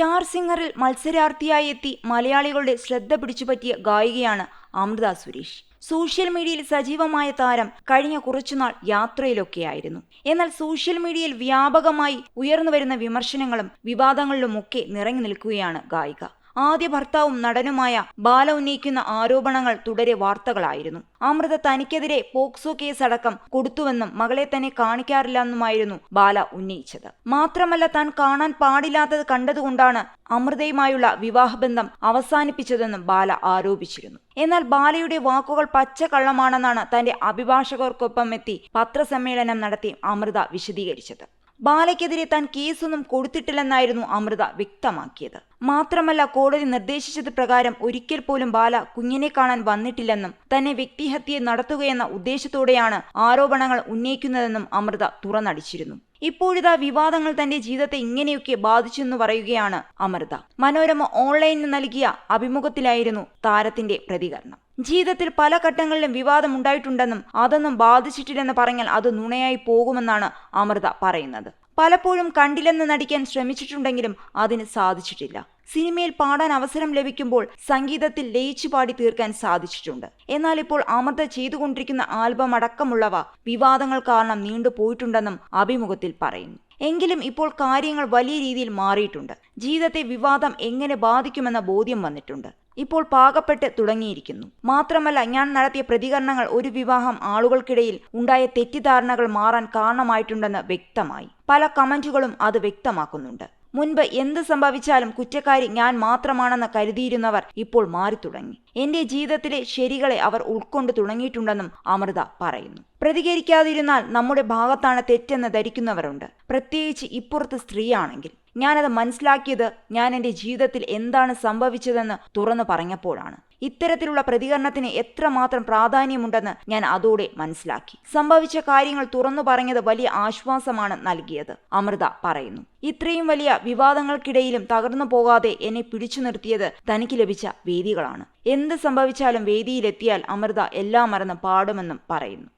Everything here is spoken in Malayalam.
സ്റ്റാർ സിംഗറിൽ മത്സരാർത്ഥിയായി എത്തി മലയാളികളുടെ ശ്രദ്ധ പിടിച്ചുപറ്റിയ ഗായികയാണ് അമൃത സുരേഷ്. സോഷ്യൽ മീഡിയയിൽ സജീവമായ താരം കഴിഞ്ഞ കുറച്ചുനാൾ യാത്രയിലൊക്കെയായിരുന്നു. എന്നാൽ സോഷ്യൽ മീഡിയയിൽ വ്യാപകമായി ഉയർന്നുവരുന്ന വിമർശനങ്ങളും വിവാദങ്ങളിലുമൊക്കെ നിറഞ്ഞു നിൽക്കുകയാണ് ഗായിക. ആദ്യ ഭർത്താവും നടനുമായ ബാല ഉന്നയിക്കുന്ന ആരോപണങ്ങൾ തുടരെ വാർത്തകളായിരുന്നു. അമൃത തനിക്കെതിരെ പോക്സോ കേസ് അടക്കം കൊടുത്തുവെന്നും മകളെ തന്നെ കാണിക്കാറില്ലെന്നുമായിരുന്നു ബാല ഉന്നയിച്ചത്. മാത്രമല്ല താൻ കാണാൻ പാടില്ലാത്തത് കണ്ടതുകൊണ്ടാണ് അമൃതയുമായുള്ള വിവാഹബന്ധം അവസാനിപ്പിച്ചതെന്നും ബാല ആരോപിച്ചിരുന്നു. എന്നാൽ ബാലയുടെ വാക്കുകൾ പച്ചക്കള്ളമാണെന്നാണ് തന്റെ അഭിഭാഷകർക്കൊപ്പം എത്തി പത്രസമ്മേളനം നടത്തി അമൃത വിശദീകരിച്ചത്. ബാലയ്ക്കെതിരെ താൻ കേസൊന്നും കൊടുത്തിട്ടില്ലെന്നായിരുന്നു അമൃത വ്യക്തമാക്കിയത്. മാത്രമല്ല കോടതി നിർദ്ദേശിച്ചത് പ്രകാരം ഒരിക്കൽ പോലും ബാല കുഞ്ഞിനെ കാണാൻ വന്നിട്ടില്ലെന്നും തന്നെ വ്യക്തിഹത്യയെ നടത്തുകയെന്ന ഉദ്ദേശത്തോടെയാണ് ആരോപണങ്ങൾ ഉന്നയിക്കുന്നതെന്നും അമൃത തുറന്നടിച്ചിരുന്നു. ഇപ്പോഴിതാ വിവാദങ്ങൾ തന്റെ ജീവിതത്തെ ഇങ്ങനെയൊക്കെ ബാധിച്ചെന്ന് പറയുകയാണ് അമൃത. മനോരമ ഓൺലൈനിൽ നൽകിയ അഭിമുഖത്തിലായിരുന്നു താരത്തിന്റെ പ്രതികരണം. ജീവിതത്തിൽ പല ഘട്ടങ്ങളിലും വിവാദം ഉണ്ടായിട്ടുണ്ടെന്നും അതൊന്നും ബാധിച്ചിട്ടില്ലെന്ന് പറഞ്ഞാൽ അത് നുണയായി പോകുമെന്നാണ് അമൃത പറയുന്നത്. പലപ്പോഴും കണ്ടില്ലെന്ന് നടിക്കാൻ ശ്രമിച്ചിട്ടുണ്ടെങ്കിലും അതിന് സാധിച്ചിട്ടില്ല. സിനിമയിൽ പാടാൻ അവസരം ലഭിക്കുമ്പോൾ സംഗീതത്തിൽ ലയിച്ചു പാടി തീർക്കാൻ സാധിച്ചിട്ടുണ്ട്. എന്നാൽ ഇപ്പോൾ അമൃത ചെയ്തുകൊണ്ടിരിക്കുന്ന ആൽബം അടക്കമുള്ളവ വിവാദങ്ങൾ കാരണം നീണ്ടുപോയിട്ടുണ്ടെന്നും അഭിമുഖത്തിൽ പറയുന്നു. എങ്കിലും ഇപ്പോൾ കാര്യങ്ങൾ വലിയ രീതിയിൽ മാറിയിട്ടുണ്ട്. ജീവിതത്തെ വിവാദം എങ്ങനെ ബാധിക്കുമെന്ന ബോധ്യം വന്നിട്ടുണ്ട്. ഇപ്പോൾ പാകപ്പെട്ട് തുടങ്ങിയിരിക്കുന്നു. മാത്രമല്ല ഞാൻ നടത്തിയ പ്രതികരണങ്ങൾ ഒരു വിവാഹം ആളുകൾക്കിടയിൽ ഉണ്ടായ തെറ്റിദ്ധാരണകൾ മാറാൻ കാരണമായിട്ടുണ്ടെന്ന് വ്യക്തമായി. പല കമന്റുകളും അത് വ്യക്തമാക്കുന്നുണ്ട്. മുൻപ് എന്ത് സംഭവിച്ചാലും കുറ്റക്കാരി ഞാൻ മാത്രമാണെന്ന് കരുതിയിരുന്നവർ ഇപ്പോൾ മാറി തുടങ്ങി എന്റെ ജീവിതത്തിലെ ശരികളെ അവർ ഉൾക്കൊണ്ട് തുടങ്ങിയിട്ടുണ്ടെന്നും അമൃത പറയുന്നു. പ്രതികരിക്കാതിരുന്നാൽ നമ്മുടെ ഭാഗത്താണ് തെറ്റെന്ന് ധരിക്കുന്നവരുണ്ട്. പ്രത്യേകിച്ച് ഇപ്പുറത്ത് സ്ത്രീയാണെങ്കിൽ. ഞാനത് മനസ്സിലാക്കിയത് ഞാൻ എന്റെ ജീവിതത്തിൽ എന്താണ് സംഭവിച്ചതെന്ന് തുറന്നു പറഞ്ഞപ്പോഴാണ്. ഇത്തരത്തിലുള്ള പ്രതികരണത്തിന് എത്രമാത്രം പ്രാധാന്യമുണ്ടെന്ന് ഞാൻ അതോടെ മനസ്സിലാക്കി. സംഭവിച്ച കാര്യങ്ങൾ തുറന്നു പറഞ്ഞത് വലിയ ആശ്വാസമാണ് നൽകിയത് അമൃത പറയുന്നു. ഇത്രയും വലിയ വിവാദങ്ങൾക്കിടയിലും തകർന്നു പോകാതെ എന്നെ പിടിച്ചു നിർത്തിയത് തനിക്ക് ലഭിച്ച വേദികളാണ്. എന്ത് സംഭവിച്ചാലും വേദിയിലെത്തിയാൽ അമൃത എല്ലാം മറന്ന് പാടുമെന്നും പറയുന്നു.